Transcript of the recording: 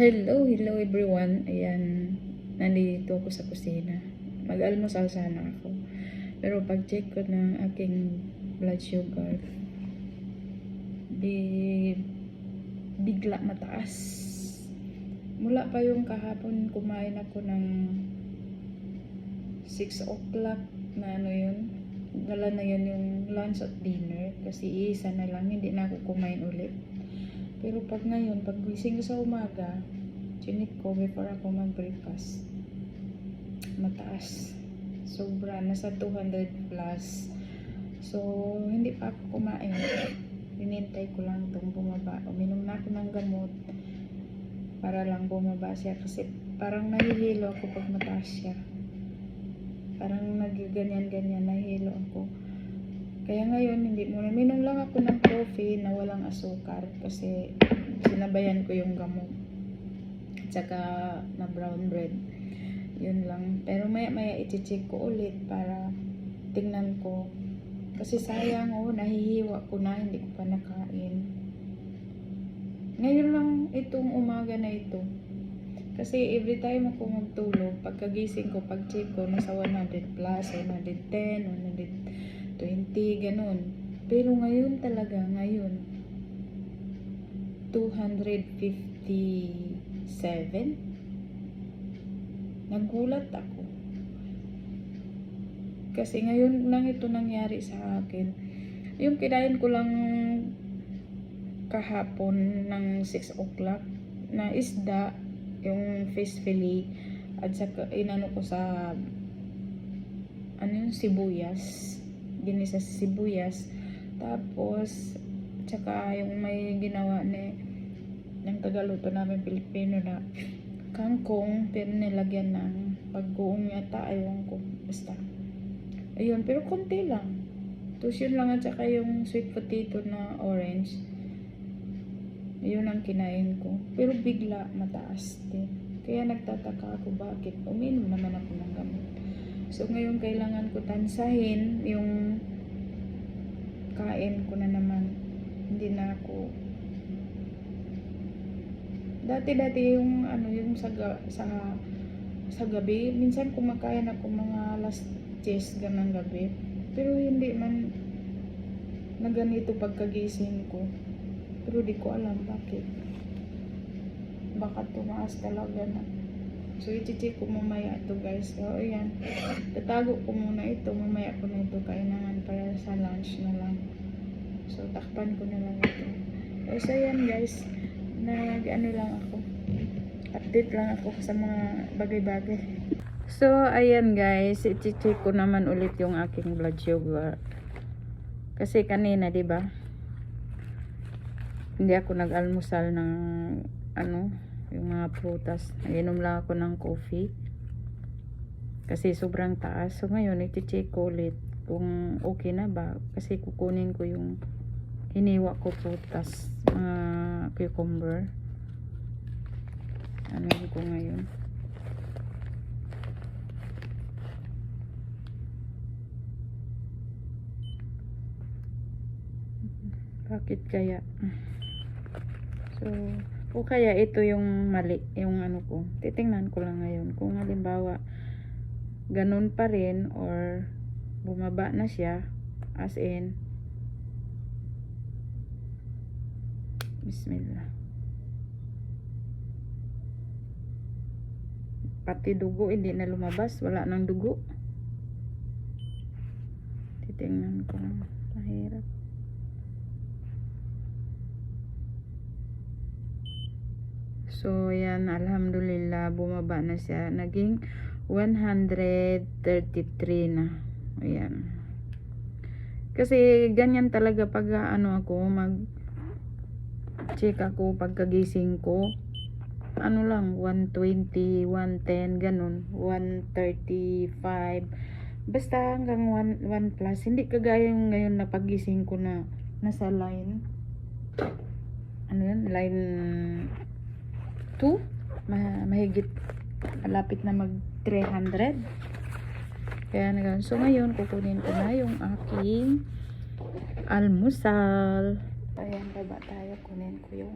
Hello, hello everyone. Ayan, nandito ako sa kusina. Mag-almusal sana ako. Pero pag-check ko ng aking blood sugar, di bigla mataas. Mula pa yung kahapon kumain ako ng 6 o'clock na ano yun. Dala na yun yung lunch at dinner kasi isa na lang, hindi na ako kumain ulit. Pero pag ngayon, pag gising ko sa umaga, chinik ko before ako mag-breakfast. Mataas. Sobra, nasa 200 plus. So, hindi pa ako kumain. Hinintay ko lang itong bumaba. Uminom na ako ng gamot para lang bumaba siya kasi parang nahihilo ako pag mataas siya. Parang nagganyan-ganyan, nahihilo ako. Kaya ngayon, hindi mo Minum lang ako ng coffee na walang asukar kasi sinabayan ko yung gamot. Tsaka na brown bread. Yun lang. Pero maya-maya iti-check ko ulit para tingnan ko. Kasi sayang, oh, nahihiwa ko na, hindi ko pa nakain. Ngayon lang itong umaga na ito. Kasi every time ako magtulog, pagkagising ko, pag-check ko, nasa 100 plus, 110, 120, ganun. Pero ngayon talaga, ngayon, 257? Nagulat ako. Kasi ngayon lang ito nangyari sa akin. Yung kinain ko lang kahapon ng 6 o'clock na isda, yung fish fillet, at saka inano ko sa ano yung sibuyas ginisa sa sibuyas. Tapos tsaka yung may ginawa ni ng tagaluto namin Pilipino na kangkong pero nilagyan ng paggoong yata aywan ko basta. Ayun pero konti lang. Tapos yun lang at saka yung sweet potato na orange. Yun ang kinain ko. Pero bigla mataas din. Kaya nagtataka ako bakit? Uminom naman ako ng gamot So, ngayon kailangan ko tansahin yung kain ko na naman. Hindi na ako. Dati-dati yung ano yung sa sa sa gabi minsan kumakain ako mga last chess ganang gabi. Pero hindi man na ganito pagkagising ko. Pero di ko alam bakit. Baka tumaas talaga na So, i-check ko mamaya ito guys. So, ayan. Tatago ko muna ito. Mamaya ko na ito kainangan para sa lunch na lang. So, takpan ko na lang ito. So, ayan guys. Nag, ano lang ako. Update lang ako sa mga bagay-bagay. So, ayan guys. I-check ko naman ulit yung aking blood sugar. Kasi kanina, di ba? Hindi ako nag-almusal ng ano, yung mga prutas. Inom lang ako ng coffee. Kasi sobrang taas. So ngayon, iti-check ko ulit kung okay na ba. Kasi kukunin ko yung hiniwa ko prutas. Mga cucumber. Ano ko ngayon. Bakit kaya? So, o kaya ito yung mali, yung ano ko. Titingnan ko lang ngayon. Kung halimbawa, ganun pa rin or bumaba na siya. As in, Bismillah. Pati dugo, hindi na lumabas. Wala nang dugo. Titingnan ko lang. Mahirap. So, yan, alhamdulillah, bumaba na siya. Naging 133 na. Ayan. Kasi, ganyan talaga pag ano ako, mag check ako pagkagising ko. Ano lang, 120, 110, ganun. 135. Basta hanggang 1, 1 plus. Hindi kagaya yung ngayon na pagising ko na nasa line. Ano yun? Line 2 ma mahigit malapit na mag 300 kaya na ganun. so ngayon kukunin ko na yung aking almusal. Ayan baba tayo. Kunin ko yung